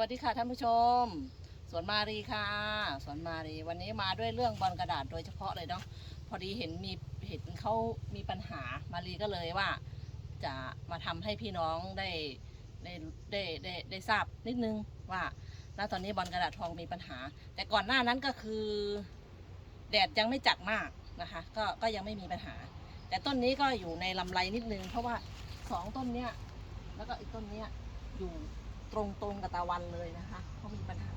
วัสดีค่ะท่านผู้ชม สวนมารีค่ะ สวนมารีวันนี้มาด้วยเรื่องบอลกระดาษโดยเฉพาะเลยเนาะพอดีเห็นมีเห็นเขามีปัญหามารีก็เลยว่า จะมาทำให้พี่น้องได้ได้ได้ได้ได้ทราบนิดนึงว่าณตอนนี้บอลกระดาษทองมีปัญหา แต่ก่อนหน้านั้นก็คือ แดดยังไม่จัดมากนะคะ ก็ก็ยังไม่มีปัญหา แต่ต้นนี้ก็อยู่ในลำไรนิดนึง เพราะว่าสองต้นเนี้ยแล้วก็อีกต้นเนี้ยอยู่ ตรงตรงๆกับตะวันเลยนะคะเขามีปัญหา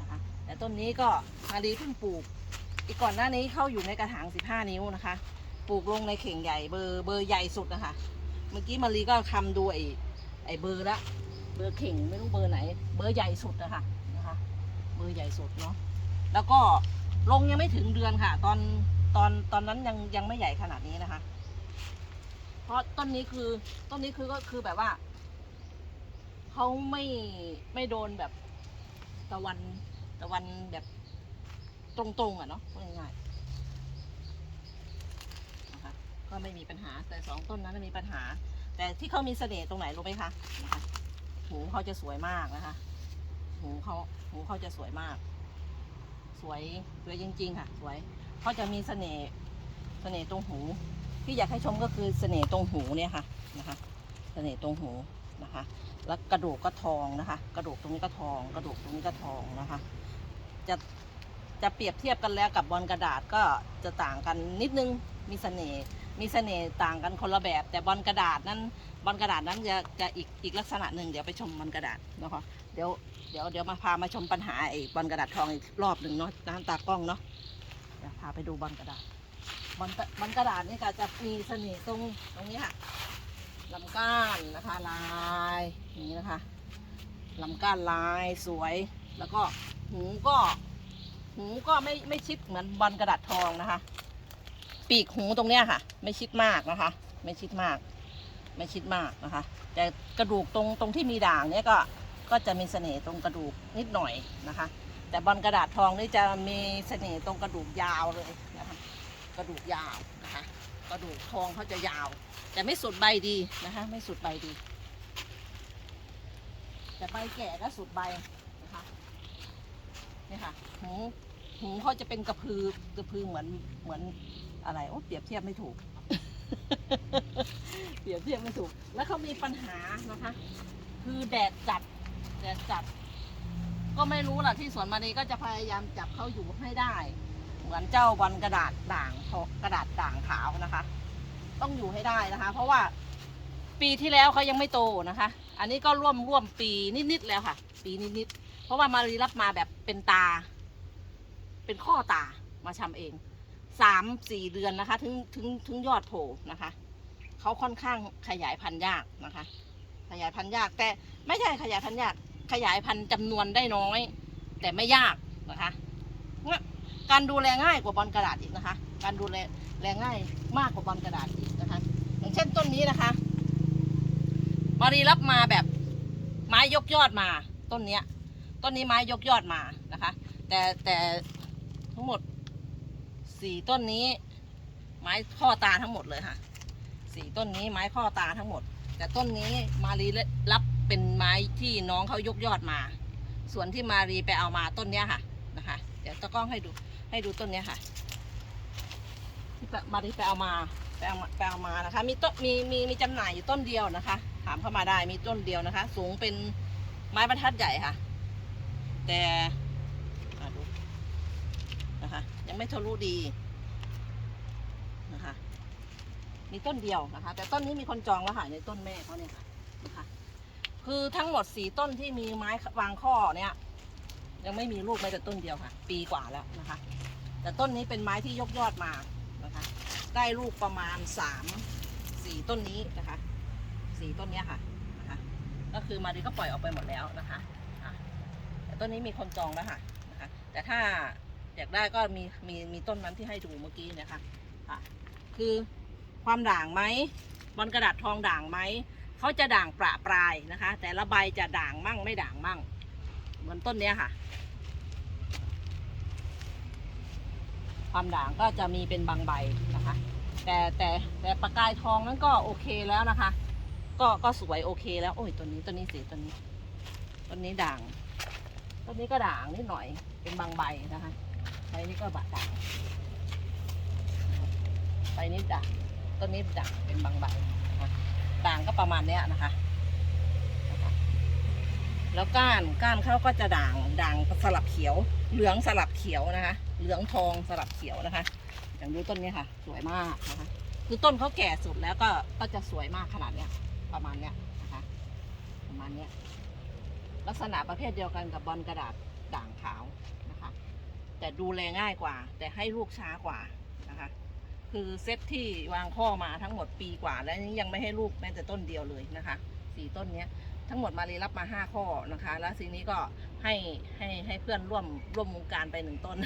นะคะ แต่ต้นนี้ก็มารีเพิ่งปลูก อีกก่อนหน้านี้เข้าอยู่ในกระถาง 15 นิ้วนะคะ ปลูกลงในเข่งใหญ่เบอร์เบอร์ใหญ่สุดนะคะ เมื่อกี้มารีก็คำดูไอ้ไอ้เบอร์ละเบอร์เข่งไม่รู้เบอร์ไหน เบอร์ใหญ่สุดนะคะนะคะ เบอร์ใหญ่สุดเนาะแล้วก็ลงยังไม่ถึงเดือนค่ะ ตอนตอนตอนนั้นยังยังไม่ใหญ่ขนาดนี้นะคะ เพราะต้นนี้คือต้นนี้คือก็คือแบบว่า เขาไม่ไม่โดนแบบตะวันตะวันแบบตรงๆอะเนาะพูดง่ายๆนะคะก็ไม่มีปัญหาแต่สองต้นนั้นนมีปัญหา แต่ที่เขามีเสน่ห์ตรงไหนรู้ไหมคะนะคะหูเขาจะสวยมากนะคะ หูเขาหูเขาจะสวยมาก สวยสวยจริง ๆ ค่ะ สวยเขาจะมีเสน่ห์เสน่ห์ตรงหู ที่อยากให้ชมก็คือเสน่ห์ตรงหูเนี่ยค่ะนะคะ เสน่ห์ตรงหู นะคะ แล้วกระดูกก็ทองนะคะ กระดูกตรงนี้ก็ทอง กระดูกตรงนี้ก็ทองนะคะ จะจะเปรียบเทียบกันแล้วกับบอลกระดาษก็จะต่างกันนิดนึงมีเสน่ห์มีเสน่ห์ต่างกันคนละแบบ แต่บอลกระดาษนั้นบอลกระดาษนั้นจะจะอีกอีกลักษณะหนึ่งเดี๋ยวไปชมบอลกระดาษนะคะเดี๋ยวเดี๋ยวเดี๋ยวมาพามาชมปัญหาไอ้บอลกระดาษทองอีกรอบหนึ่งเนาะน้ำตากล้องเนาะเดี๋ยวพาไปดูบอลกระดาษบอลบอลกระดาษนี่ก็จะมีเสน่ห์ตรงตรงนี้ค่ะ ลำก้านนะคะลายอย่างนี้นะคะลำก้านลายสวย แล้วก็หูก็ หูก็ไม่ไม่ชิดเหมือนบอลกระดาษทองนะคะ ปีกหูตรงเนี้ยค่ะ ไม่ชิดมากนะคะ ไม่ชิดมาก ไม่ชิดมากนะคะ แต่กระดูกตรงตรงที่มีด่างเนี่ยก็ก็จะมีเสน่ห์ตรงกระดูกนิดหน่อยนะคะ แต่บอลกระดาษทองนี่จะมีเสน่ห์ตรงกระดูกยาวเลยนะคะ กระดูกยาวนะคะ กระดูกทองเขาจะยาว แต่ไม่สุดใบดีนะคะ ไม่สุดใบดี แต่ใบแก่ก็สุดใบนะคะนี่ค่ะหูหูเขาจะเป็นกระพือกระพือเหมือนเหมือนอะไรโอ้เปรียบเทียบไม่ถูก เปรียบเทียบไม่ถูก แล้วเขามีปัญหานะคะ คือแดดจัดแดดจัด ก็ไม่รู้ล่ะที่สวนมานีก็จะพยายามจับเขาอยู่ให้ได้ เหมือนเจ้าบอลกระดาษด่างกระดาษด่างขาวนะคะ ต้องอยู่ให้ได้นะคะ เพราะว่าปีที่แล้วเขายังไม่โตนะคะ อันนี้ก็ร่วมร่วมปีนิดๆแล้วค่ะ ปีนิดๆเพราะว่ามารีรับมาแบบเป็นตา เป็นข้อตามาทำเองสามสี่เดือนนะคะ ถึงถึงถึงยอดโผล่นะคะเขาค่อนข้างขยายพันธุ์ยากนะคะ ขยายพันธุ์ยาก แต่ไม่ใช่ขยายพันธุ์ยาก ขยายพันธุ์จำนวนได้น้อย แต่ไม่ยากนะคะเนี่ย การดูแลง่ายกว่าบอลกระดาษอีกนะคะ การดูแลแลง่ายมากกว่าบอลกระดาษอีกนะคะ อย่างเช่นต้นนี้นะคะ มารีรับมาแบบไม้ยกยอดมาต้นเนี้ย ต้นนี้ไม้ยกยอดมานะคะ แต่แต่ทั้งหมดสี่ต้นนี้ ไม้ข้อตาทั้งหมดเลยค่ะสี่ต้นนี้ไม้ข้อตาทั้งหมด แต่ต้นนี้มารีรับเป็นไม้ที่น้องเขายกยอดมา ส่วนที่มารีไปเอามาต้นเนี้ยค่ะนะคะ เดี๋ยวตะกล้องให้ดู ให้ดูต้นเนี้ยค่ะ ที่มารีไปเอามาไปเอามาไปเอามานะคะ มีต้นมีมีมีจำหน่ายอยู่ต้นเดียวนะคะ ถามเข้ามาได้มีต้นเดียวนะคะ สูงเป็นไม้บรรทัดใหญ่ค่ะ แต่ดูนะคะ ยังไม่ทะลุดีนะคะ มีต้นเดียวนะคะ แต่ต้นนี้มีคนจองแล้วค่ะในต้นแม่เขาเนี่ยค่ะนะคะคือทั้งหมดสี่ต้นที่มีไม้วางข้อเนี่ยยังไม่มีลูกแม้แต่ต้นเดียวค่ะ ปีกว่าแล้วนะคะ แต่ต้นนี้เป็นไม้ที่ยกยอดมานะคะ ได้ลูกประมาณสามสี่ต้นนี้นะคะสี่ต้นนี้ค่ะนะคะ ก็คือมารีก็ปล่อยออกไปหมดแล้วนะคะแต่ต้นนี้มีคนจองแล้วค่ะนะคะ แต่ถ้าอยากได้ก็มีมีมีต้นนั้นที่ให้ดูเมื่อกี้เนะคะค่ะ คือความด่างไหมบอลกระดาษทองด่างไหมเขาจะด่างประปรายนะคะ แต่ละใบจะด่างมั่งไม่ด่างมั่ง เหมือนต้นเนี้ยค่ะ ความด่างก็จะมีเป็นบางใบนะคะ แต่แต่แต่ประกายทองนั้นก็โอเคแล้วนะคะ ก็ก็สวยโอเคแล้วโอ้ยตัวนี้ตัวนี้สีตัวนี้ต้นนี้ด่างต้นนี้ก็ด่างนิดหน่อยเป็นบางใบนะคะใบนี้ก็บะด่างใบนี้ด่างต้นนี้ด่างเป็นบางใบด่างก็ประมาณเนี้ยนะคะแล้วก้านก้านเขาก็จะด่างด่างสลับเขียว เหลืองสลับเขียวนะคะ เหลืองทองสลับเขียวนะคะ อย่างดูต้นนี้ค่ะ สวยมากนะคะ คือต้นเขาแก่สุดแล้วก็ก็จะสวยมากขนาดเนี้ย ประมาณเนี้ยนะคะ ประมาณเนี้ย ลักษณะประเภทเดียวกันกับบอลกระดาษด่างขาวนะคะ แต่ดูแลง่ายกว่า แต่ให้ลูกช้ากว่านะคะ คือเซตที่วางข้อมาทั้งหมดปีกว่า แล้วยังไม่ให้ลูกแม้แต่ต้นเดียวเลยนะคะสี่ต้นเนี้ย ทั้งหมดมารีรับมาห้าข้อนะคะ แล้วทีนี้ก็ให้ให้ให้เพื่อนร่วมร่วมวงการไปหนึ่งต้น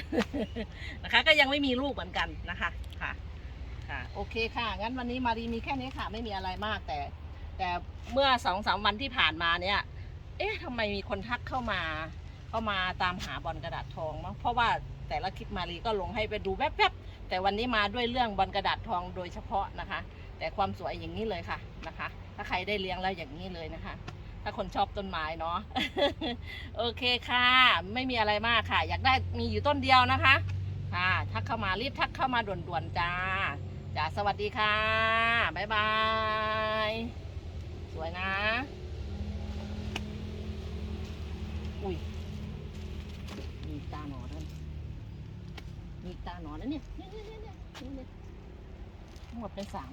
นะคะ ก็ยังไม่มีลูกเหมือนกันนะคะค่ะค่ะโอเคค่ะ งั้นวันนี้มารีมีแค่นี้ค่ะ ไม่มีอะไรมากแต่ แต่เมื่อสองสามวันที่ผ่านมาเนี่ย เอ๊ะทำไมมีคนทักเข้ามาเข้ามาตามหาบอลกระดาษทองมั้งเพราะว่าแต่ละคลิปมารีก็ลงให้ไปดูแวบๆแต่วันนี้มาด้วยเรื่องบอลกระดาษทองโดยเฉพาะนะคะ แต่ความสวยอย่างนี้เลยค่ะนะคะ ถ้าใครได้เลี้ยงแล้วอย่างนี้เลยนะคะ ถ้าคนชอบต้นไม้เนาะ โอเคค่ะ ไม่มีอะไรมากค่ะ อยากได้มีอยู่ต้นเดียวนะคะ ค่ะ ทักเข้ามารีบทักเข้ามาด่วนๆจ้าจ้าสวัสดีค่ะ บ๊ายบาย สวยนะ อุ้ย มีตาหนอนนั่นมีตาหนอนนั่นเนี่ยเนี่ยเนี่ยเนี่ยเนี่ยหมดเป็นสาม